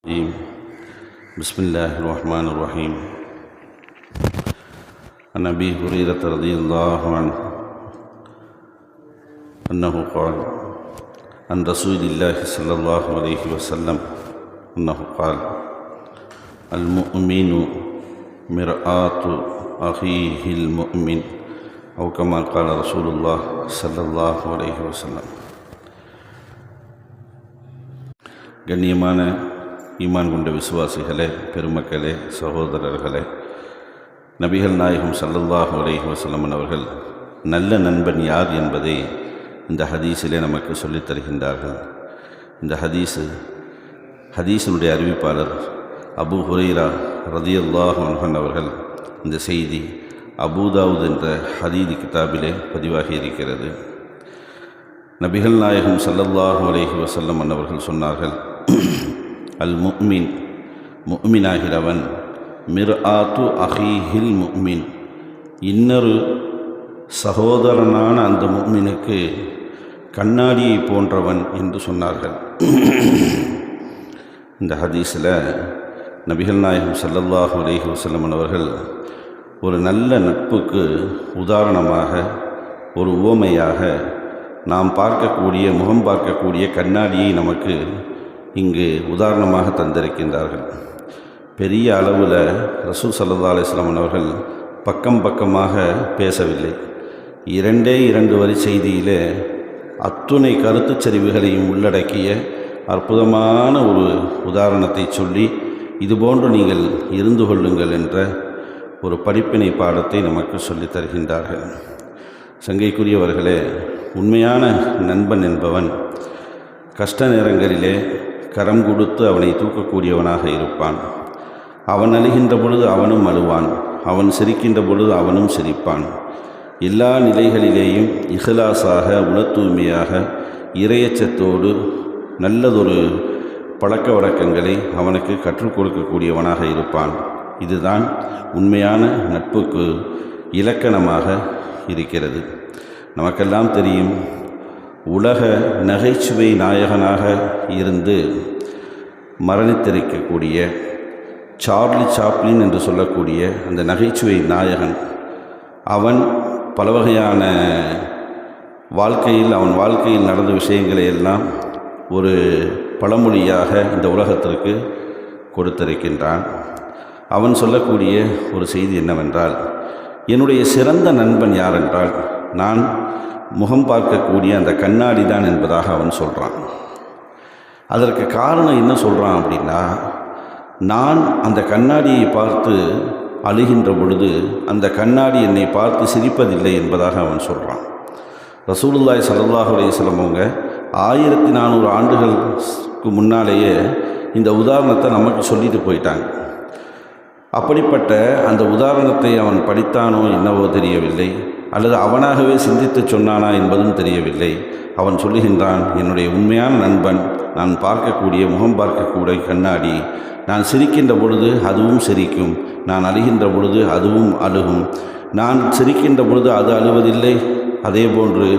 الرجيم بسم الله الرحمن الرحيم عن أبي هريرة رضي الله عنه أنه قال عن رسول الله صلى الله عليه وسلم أنه قال المؤمن مرآة أخيه المؤمن أو كما قال رسول الله صلى الله عليه وسلم கண்ணியமான ஈமான் கொண்ட விசுவாசிகளே பெருமக்களே சகோதரர்களே நபிகள் நாயகம் சல்லல்லாஹு அலைஹி வசலமன் அவர்கள் நல்ல நண்பன் யார் என்பதை இந்த ஹதீஸிலே நமக்கு சொல்லித் தருகின்றார்கள். இந்த ஹதீஸு ஹதீஸினுடைய அறிவிப்பாளர் அபு ஹுரைரா ரதியல்லாஹு அன்ஹன் அவர்கள் இந்த செய்தி அபூதாவுத் என்ற ஹதீதி கிதாபிலே பதிவாகி இருக்கிறது. நபிகள் நாயகம் சல்லல்லாஹு அலைஹி வசல்லம் அன்னவர்கள் சொன்னார்கள் அல் முக்மின் முக்மினாகிறவன் மிர் ஆத்து அஹீஹில் முக்மின் இன்னொரு சகோதரனான அந்த முக்மினுக்கு கண்ணாடியை போன்றவன் என்று சொன்னார்கள். இந்த ஹதீஸில் நபிகள் நாயகம் சல்லல்லாஹு அலேஹி வசல்லமன் அவர்கள் ஒரு நல்ல நட்புக்கு உதாரணமாக ஒரு உவமையாக நாம் பார்க்கக்கூடிய முகம் பார்க்கக்கூடிய கண்ணாடியை நமக்கு இங்கு உதாரணமாக தந்திருக்கின்றார்கள். பெரிய அளவில் ரசூல் சல்லா அலிஸ்லாமன் அவர்கள் பக்கம் பக்கமாக பேசவில்லை. இரண்டே இரண்டு வரி செய்தியிலே அத்துணை கருத்துச் சரிவுகளையும் உள்ளடக்கிய அற்புதமான ஒரு உதாரணத்தை சொல்லி இதுபோன்று நீங்கள் இருந்து கொள்ளுங்கள் என்ற ஒரு படிப்பினை பாடத்தை நமக்கு சொல்லித் தருகின்றார்கள். சங்கைக்குரியவர்களே உண்மையான நண்பன் என்பவன் கஷ்ட நேரங்களிலே கரம் கொடுத்து அவனை தூக்கக்கூடியவனாக இருப்பான். அவன் அழுகின்ற பொழுது அவனும் அழுவான். அவன் சிரிக்கின்ற பொழுது அவனும் சிரிப்பான். எல்லா நிலைகளிலேயும் இஹ்லாஸாக உள இரையச்சத்தோடு நல்லதொரு பழக்க வழக்கங்களை அவனுக்கு கற்றுக் கொடுக்கக்கூடியவனாக இருப்பான். இதுதான் உண்மையான நட்புக்கு இலக்கணமாக இருக்கிறது. நமக்கெல்லாம் தெரியும் உலக நகைச்சுவை நாயகனாக இருந்து மரணித்திருக்கக்கூடிய சார்லி சாப்ளின் என்று சொல்லக்கூடிய அந்த நகைச்சுவை நாயகன் அவன் பல வகையான வாழ்க்கையில் அவன் வாழ்க்கையில் நடந்த விஷயங்களை எல்லாம் ஒரு பழமொழியாக இந்த உலகத்திற்கு கொடுத்திருக்கின்றான். அவன் சொல்லக்கூடிய ஒரு செய்தி என்னவென்றால் என்னுடைய சிறந்த நண்பன் யாரென்றால் நான் முகம் பார்க்கக்கூடிய அந்த கண்ணாடி தான் என்பதாக அவன் சொல்கிறான் அதற்கு காரணம் என்ன சொல்கிறான் அப்படின்னா நான் அந்த கண்ணாடியை பார்த்து அழுகின்ற பொழுது அந்த கண்ணாடி என்னை பார்த்து சிரிப்பதில்லை என்பதாக அவன் சொல்கிறான் ரசூலுல்லாய் சல்லாஹூ அலையம் அவங்க ஆயிரத்தி நானூறு ஆண்டுகளுக்கு முன்னாலேயே இந்த உதாரணத்தை நமக்கு சொல்லிட்டு போயிட்டாங்க. அப்படிப்பட்ட அந்த உதாரணத்தை அவன் படித்தானோ என்னவோ தெரியவில்லை. அல்லது அவனாகவே சிந்தித்து சொன்னானா என்பதும் தெரியவில்லை. அவன் சொல்லுகின்றான் என்னுடைய உண்மையான நண்பன் நான் பார்க்கக்கூடிய முகம் பார்க்கக்கூடிய கண்ணாடி. நான் சிரிக்கின்ற பொழுது அதுவும் சிரிக்கும். நான் அழுகின்ற பொழுது அதுவும் அழுகும். நான் சிரிக்கின்ற பொழுது அது அழுவதில்லை. அதே போன்று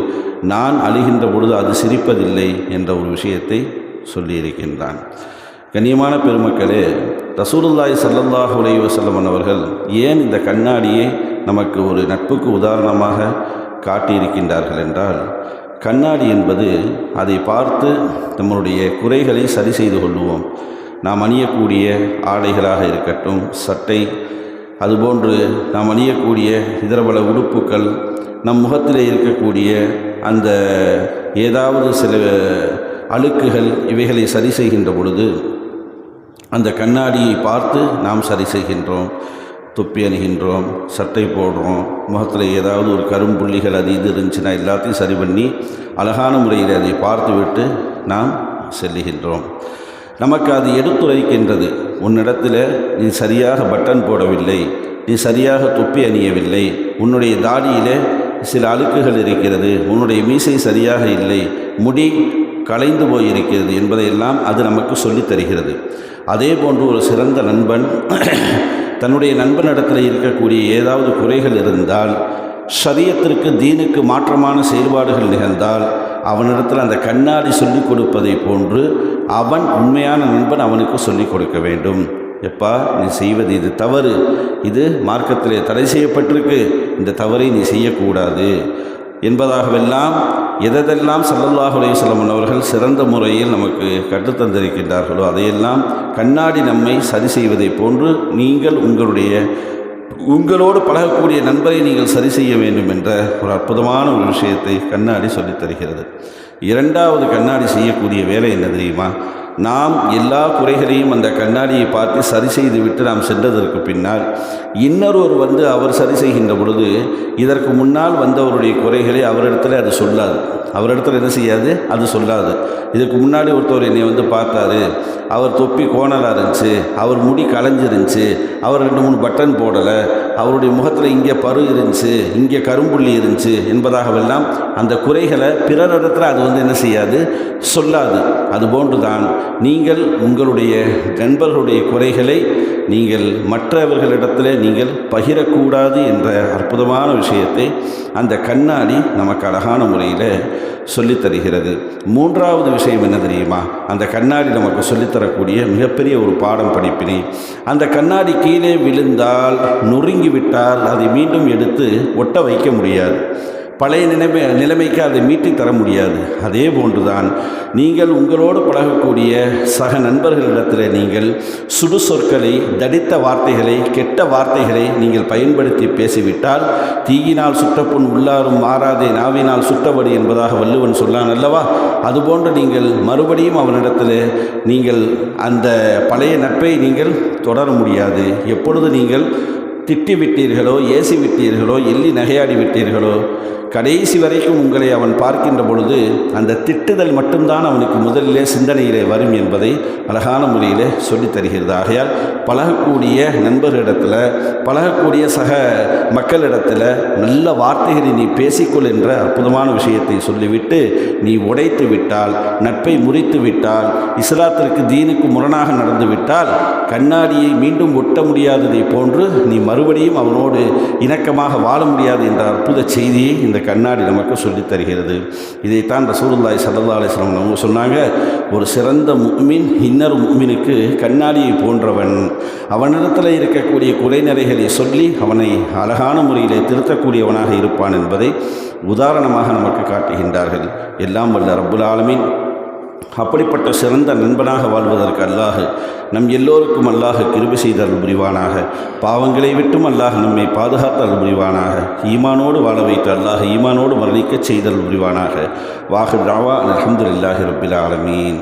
நான் அழுகின்ற பொழுது அது சிரிப்பதில்லை என்ற ஒரு விஷயத்தை சொல்லியிருக்கின்றான். கண்ணியமான பெருமக்களே ரசூலுல்லாய் சல்லல்லாஹ் அலைஹி அவர்கள் ஏன் இந்த கண்ணாடியை நமக்கு ஒரு நட்புக்கு உதாரணமாக காட்டியிருக்கின்றார்கள் என்றால் கண்ணாடி என்பது அதை பார்த்து நம்மளுடைய குறைகளை சரி செய்து கொள்வோம். நாம் அணியக்கூடிய ஆடைகளாக இருக்கட்டும் சட்டை அதுபோன்று நாம் அணியக்கூடிய இதர பல உடுப்புக்கள் நம் முகத்தில் இருக்கக்கூடிய அந்த ஏதாவது சில அழுக்குகள் இவைகளை சரி செய்கின்ற பொழுது அந்த கண்ணாடியை பார்த்து நாம் சரி செய்கின்றோம். துப்பி அணுகின்றோம் சட்டை போடுறோம். முகத்தில் ஏதாவது ஒரு கரும்புள்ளிகள் அது இது இருந்துச்சுன்னா எல்லாத்தையும் சரி பண்ணி அழகான முறையில் அதை பார்த்துவிட்டு நாம் செல்லுகின்றோம். நமக்கு அது எடுத்துரைக்கின்றது. உன்னிடத்தில் நீ சரியாக பட்டன் போடவில்லை நீ சரியாக தொப்பி அணியவில்லை உன்னுடைய தாடியிலே சில அழுக்குகள் இருக்கிறது உன்னுடைய மீசை சரியாக இல்லை முடி கலைந்து போயிருக்கிறது என்பதையெல்லாம் அது நமக்கு சொல்லித் தருகிறது அதே போன்று ஒரு சிறந்த நண்பன் தன்னுடைய நண்பனிடத்தில் இருக்கக்கூடிய ஏதாவது குறைகள் இருந்தால் சரியத்திற்கு தீனுக்கு மாற்றமான செயல்பாடுகள் நிகழ்ந்தால் அவனிடத்தில் அந்த கண்ணாடி சொல்லிக் கொடுப்பதை போன்று அவன் உண்மையான நண்பன் அவனுக்கு சொல்லிக் கொடுக்க வேண்டும். எப்பா நீ செய்வது இது தவறு. இது மார்க்கத்திலே தடை செய்யப்பட்டிருக்கு. இந்த தவறை நீ செய்யக்கூடாது. என்பதாகவெல்லாம் எதெல்லாம் சல்லல்லாஹ் அலைஹி அவர்கள் சிறந்த முறையில் நமக்கு கற்றுத்தந்திருக்கின்றார்களோ அதையெல்லாம் கண்ணாடி நம்மை சரி செய்வதைப் போன்று நீங்கள் உங்களுடைய உங்களோடு பழகக்கூடிய நண்பரை நீங்கள் சரி செய்ய வேண்டும் என்ற ஒரு அற்புதமான ஒரு விஷயத்தை கண்ணாடி சொல்லித் தருகிறது. இரண்டாவது கண்ணாடி செய்யக்கூடிய வேலை என்ன தெரியுமா? நாம் எல்லா குறைகளையும் அந்த கண்ணாடியை பார்த்து சரி செய்து விட்டு நாம் சென்றதற்கு பின்னால் இன்னொருவர் வந்து அவர் சரி செய்கின்ற பொழுது இதற்கு முன்னால் வந்தவருடைய குறைகளை அவரிடத்துல அது சொல்லாது. அவரிடத்துல என்ன செய்யாது? அது சொல்லாது. இதுக்கு முன்னாடி ஒருத்தவர் என்னை வந்து பார்த்தாரு. அவர் தொப்பி கோணலாக இருந்துச்சு. அவர் முடி களைஞ்சிருந்துச்சு. அவர் ரெண்டு மூணு பட்டன் போடலை. அவருடைய முகத்தில் இங்கே பரு இருந்துச்சு. இங்கே கரும்புள்ளி இருந்துச்சு என்பதாகவெல்லாம் அந்த குறைகளை பிறரிடத்தில் அது வந்து என்ன செய்யாது? சொல்லாது. அதுபோன்று தான் நீங்கள் உங்களுடைய நண்பர்களுடைய குறைகளை நீங்கள் மற்றவர்களிடத்தில் நீங்கள் பகிரக்கூடாது என்ற அற்புதமான விஷயத்தை அந்த கண்ணாடி நமக்கு அழகான முறையில் சொல்லித்தருகிறது. மூன்றாவது விஷயம் என்ன தெரியுமா? அந்த கண்ணாடி நமக்கு சொல்லித்தரக்கூடிய மிகப்பெரிய ஒரு பாடம் படிப்பினை. அந்த கண்ணாடி கீழே விழுந்தால் நொறுங்கிவிட்டால் அதை மீண்டும் எடுத்து ஒட்ட வைக்க முடியாது. பழைய நிலைமை நிலைமைக்கு அதை மீட்டித் தர முடியாது. அதே போன்றுதான் நீங்கள் உங்களோடு பழகக்கூடிய சக நண்பர்களிடத்தில் நீங்கள் சுடு சொற்களை தடித்த வார்த்தைகளை கெட்ட வார்த்தைகளை நீங்கள் பயன்படுத்தி பேசிவிட்டால் தீயினால் சுட்டப்புண் உள்ளாரும் மாறாதே நாவினால் சுட்டபடி என்பதாக வள்ளுவன் சொல்லான் அல்லவா? அதுபோன்று நீங்கள் மறுபடியும் அவனிடத்தில் நீங்கள் அந்த பழைய நட்பை நீங்கள் தொடர முடியாது. எப்பொழுது நீங்கள் திட்டி விட்டீர்களோ ஏசி விட்டீர்களோ எள்ளி நகையாடி விட்டீர்களோ கடைசி வரைக்கும் உங்களை அவன் பார்க்கின்ற பொழுது அந்த திட்டுதல் மட்டும்தான் அவனுக்கு முதலிலே சிந்தனையிலே வரும் என்பதை அழகான முறையில் சொல்லித் தருகிறது. ஆகையால் பழகக்கூடிய நண்பர்களிடத்தில் பழகக்கூடிய சக மக்களிடத்தில் நல்ல வார்த்தைகளை நீ பேசிக்கொள் என்ற அற்புதமான விஷயத்தை சொல்லிவிட்டு நீ உடைத்து விட்டால் நட்பை முறித்து விட்டால் இஸ்லாத்திற்கு தீனுக்கு முரணாக நடந்து விட்டால் கண்ணாடியை மீண்டும் ஒட்ட முடியாததை போன்று நீ மறுபடியும் அவனோடு இணக்கமாக வாழ முடியாது என்ற அற்புத செய்தியை இந்த கண்ணாடி நமக்கு சொல்லித் தருகிறது. இதைத்தான் ரசூலுல்லாய் சல்லா அலிஸ்லாம் அவங்க சொன்னாங்க. ஒரு சிறந்த முக்மின் இன்னொரு முக்மினுக்கு கண்ணாடியை போன்றவன். அவனிடத்தில் இருக்கக்கூடிய குறைநிறைகளை சொல்லி அவனை அழகான முறையிலே திருத்தக்கூடியவனாக இருப்பான் என்பதை உதாரணமாக நமக்கு காட்டுகின்றார்கள். எல்லாம் வல்ல ரப்புல் ஆலமின். அப்படிப்பட்ட சிறந்த நண்பனாக வாழ்வதற்கு அல்லாஹ் நம் எல்லோருக்கும் அல்லாஹ் கிருபி செய்தல் புரிவானாக பாவங்களை விட்டும் அல்லாஹ் நம்மை பாதுகாத்தல் புரிவானாக ஈமானோடு வாழ வைத்து அல்லாஹ் ஈமானோடு மரணிக்கச் செய்தல் புரிவானாக வாஹு ராவா அலமதுல்லாஹி ரபில் ஆலமீன்.